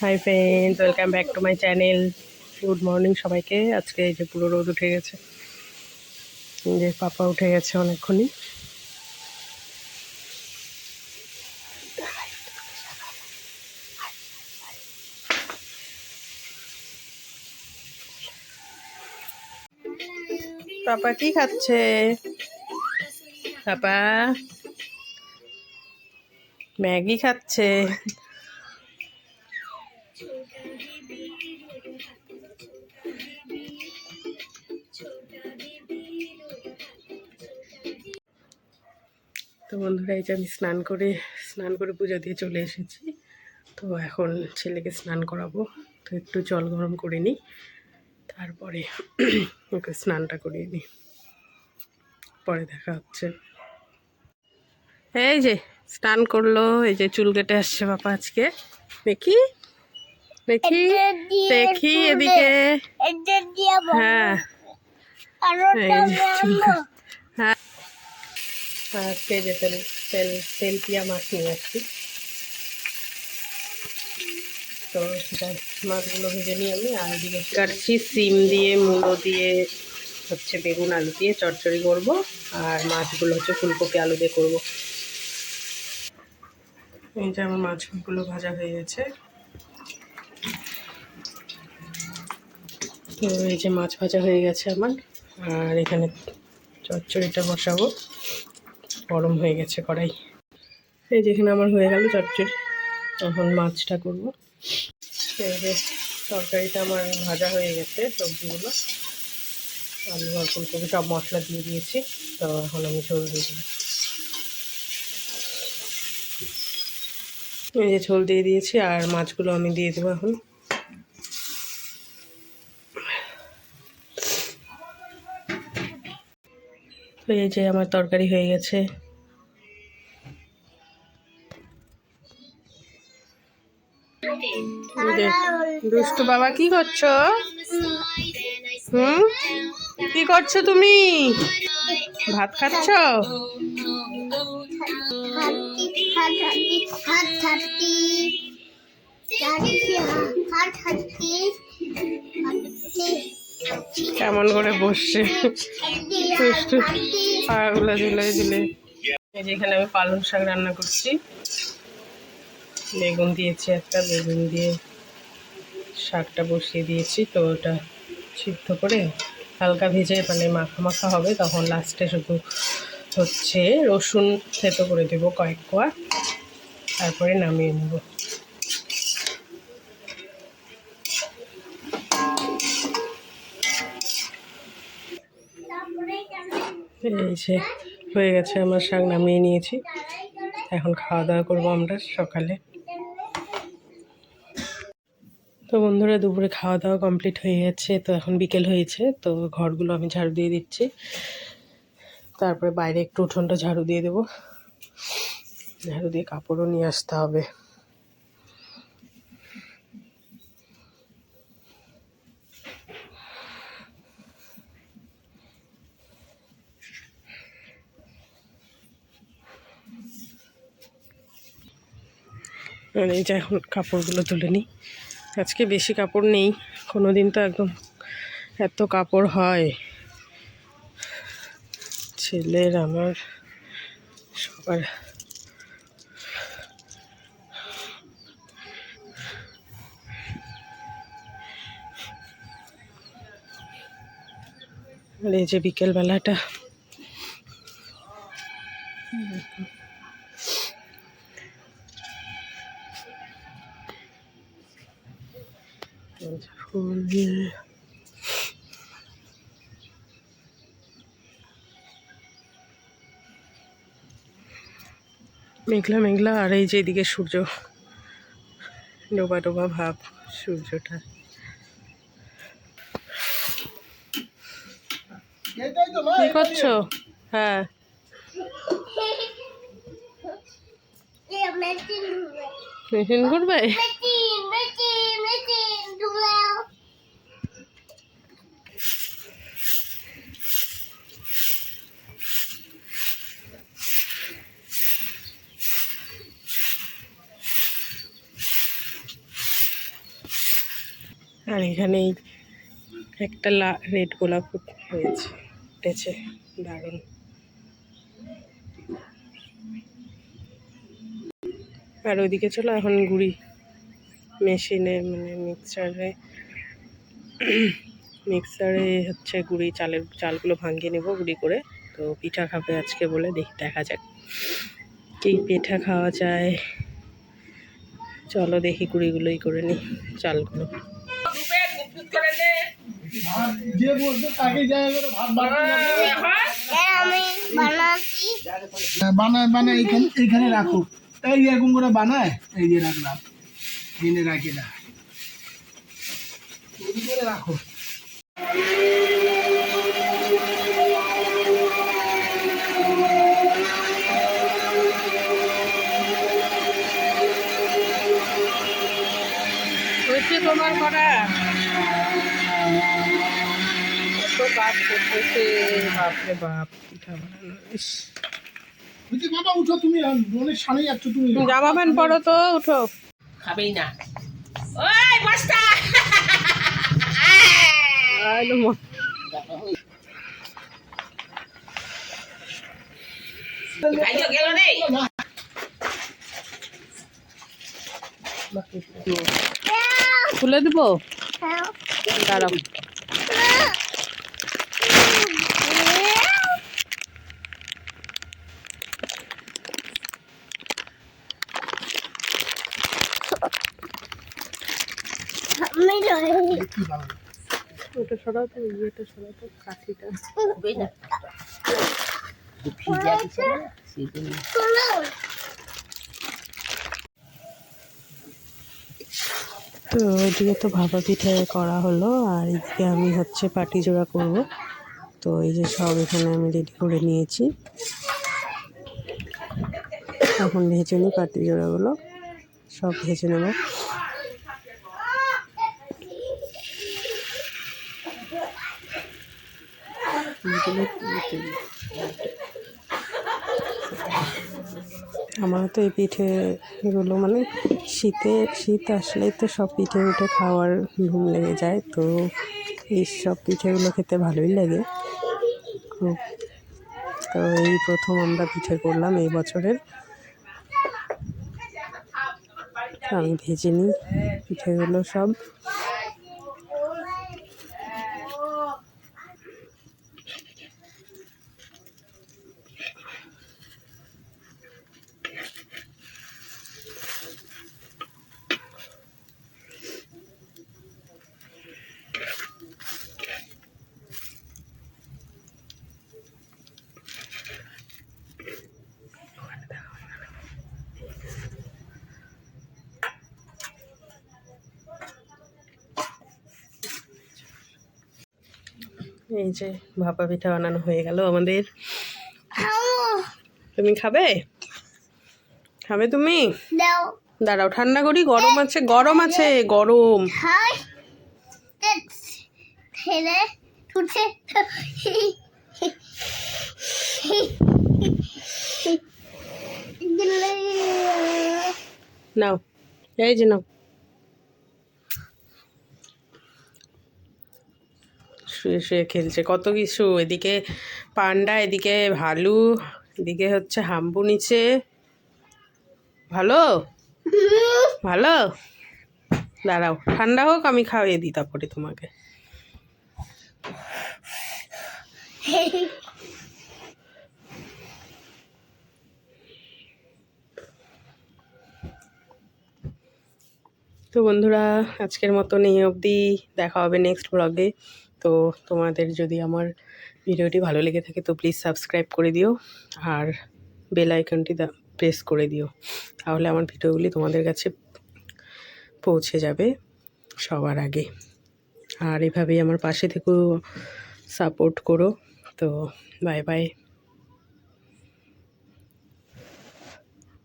Hi friend welcome back to my channel good morning সবাইকে। আজকে এই যে পুরো রোদ উঠে গেছে। যে পাপা উঠে গেছে অনেকক্ষণই। পাপা কি খাচ্ছে? পাপা? ম্যাগি খাচ্ছে। তো বন্ধুরা এই যে আমি স্নান করে স্নান করে পূজা দিয়ে চলে এসেছি। তো এখন ছেলেকে স্নান করাবো। তো একটু জল গরম করে নিই তারপরে ওকে স্নানটা করিয়ে নিই পরে দেখা হচ্ছে। এই যে স্নান করল এই যে চুল কেটে আসছে বাবা আজকে। দেখি দেখি দেখি এদিকে। হ্যাঁ। হ্যাঁ যে তেল তেল তেল পিয়া মাছ নিয়ে আসছি। তো সেটা মাছগুলো ভেজে নিই আমি আর এদিকে কাটছি সিম দিয়ে মুলো দিয়ে, হচ্ছে বেগুন আলু দিয়ে চচ্চড়ি করব আর মাছগুলো হচ্ছে ফুলকপি আলু দিয়ে করব। এই যে আমার মাছগুলো ভাজা হয়ে গেছে। তো এই যে মাছ ভাজা হয়ে গেছে আমার, আর এখানে চচ্চড়িটা বসাবো। গরম হয়ে গেছে কড়াই। এই যেখানে আমার হয়ে গেল চচ্চড়ি। এখন মাছটা করব। এই তরকারিটা আমার ভাজা হয়ে গেছে সবজিগুলো। আলু আর ফুলকপি সব মশলা দিয়ে দিয়েছি। তো এখন আমি ঝোল দিয়ে দিই এই যে ঝোল দিয়ে দিয়েছি আর মাছগুলো আমি দিয়ে দেবো এখন। এই যে আমার তরকারি হয়ে গেছে। দুষ্টু বাবা, কি করছ? হুম? কি করছ তুমি? ভাত খাচ্ছ। কেমন করে বসছে। দুষ্টু। পাগুলো ঝুলাই দিলে এই যে এখানে আমি পালং শাক রান্না করছি। বেগুন দিয়েছি একটা, বেগুন দিয়ে শাকটা বসিয়ে দিয়েছি। তো ওটা সিদ্ধ করে হালকা ভেজে মানে মাখা মাখা হবে। তখন লাস্টে শুধু হচ্ছে রসুন থেতো করে দেবো কয়েক কোয়া। তারপরে নামিয়ে নেব। এই যে হয়ে গেছে আমার শাক নামিয়ে নিয়েছি। এখন খাওয়া দাওয়া করব আমরা সকালে। তো বন্ধুরা, দুপুরে খাওয়া দাওয়া কমপ্লিট হয়ে গেছে, তো এখন বিকেল হয়েছে, তো ঘরগুলো আমি ঝাড়ু দিয়ে দিচ্ছি। তারপরে বাইরে একটু উঠোনটা ঝাড়ু দিয়ে দেবো। ঝাড়ু দিয়ে কাপড়ও নিয়ে আসতে হবে। আর এই যে এখন কাপড়গুলো তুলে নিই। আজকে বেশি কাপড় নেই কোনো দিন তো একদম এত কাপড় হয়। ছেলের আমার সবার। আর এই যে বিকেলবেলাটা মেঘলা মেঘলা আর এই যে এদিকে সূর্য। ডোবা ডোবা ভাব সূর্যটা। কি করছ? হ্যাঁ। মেশিন ঘুরবে? আর এখানেই একটা লা রেড গোলাপ হয়েছে উঠেছে দারুণ। আর ওইদিকে চলো এখন গুড়ি মেশিনে মানে মিক্সারে। মিক্সারে হচ্ছে গুড়ি চালের চালগুলো ভাঙিয়ে নেব গুড়ি করে। তো পিঠা খাবে আজকে বলে দেখি দেখা যাক। কি পিঠা খাওয়া যায়। চলো দেখি গুড়িগুলোই করে নিই চালগুলো। ভাত যে বসবে তাকে জায়গা করে ভাত বানাতে আমি বানাচ্ছি। বানায় বানায় এইখানে এইখানে যে এরকম করে বানায়, এই যে রাখলাম। এনে রাখি না করে রাখো। তোমার করা কত কাজ বাপরে বাপ পিঠা বানানো ইস। বলছি উঠো তুমি অনেক সামনে যাচ্ছ তুমি জামা প্যান্ট পরো তো উঠো। খাবেই না। ওই বস্তা আইলো মা- ভাইও গেল রে। খুলে দিব? দাঁড়াও আমি রয়ে কি বানাবো তো সরাও তো ওইদিকে তো ভাপা পিঠে করা হলো, আর এদিকে আমি হচ্ছে পাটি জোড়া করব। তো এই যে সব এখানে আমি রেডি করে নিয়েছি। এখন ভেজে নিই পাটি জোড়াগুলো। সব ভেজে নেব। আমার তো এই পিঠেগুলো মানে শীতে, শীত আসলেই তো সব পিঠে উঠে খাওয়ার ঘুম লেগে যায়, তো এই সব পিঠেগুলো খেতে ভালোই লাগে। খুব তো এই প্রথম আমরা পিঠে করলাম এই বছরের। আমি ভেজে নিই পিঠেগুলো সব। এই যে ভাপা পিঠা বানানো হয়ে গেল আমাদের। তুমি খাবে? খাবে তুমি? দাঁড়াও ঠান্ডা করি গরম আছে গরম আছে গরম। নাও এই যে নাও। শুয়ে শুয়ে খেলছে। কত কিছু। এদিকে পান্ডা, এদিকে ভালু, এদিকে হচ্ছে হাম্বু নিচে। ভালো? ভালো? দাঁড়াও, ঠান্ডা হোক, আমি খাওয়িয়ে দিই তারপরে তোমাকে। তো বন্ধুরা, আজকের মতন এই অবধি। দেখা হবে নেক্সট ব্লগে তো তোমাদের যদি আমার ভিডিওটি ভালো লেগে থাকে তো প্লিজ সাবস্ক্রাইব করে দিও আর বেল আইকনটি প্রেস করে দিও। তাহলে আমার ভিডিওগুলি তোমাদের কাছে পৌঁছে যাবে সবার আগে। আর এভাবেই আমার পাশে থেকেও সাপোর্ট করো। তো বাই বাই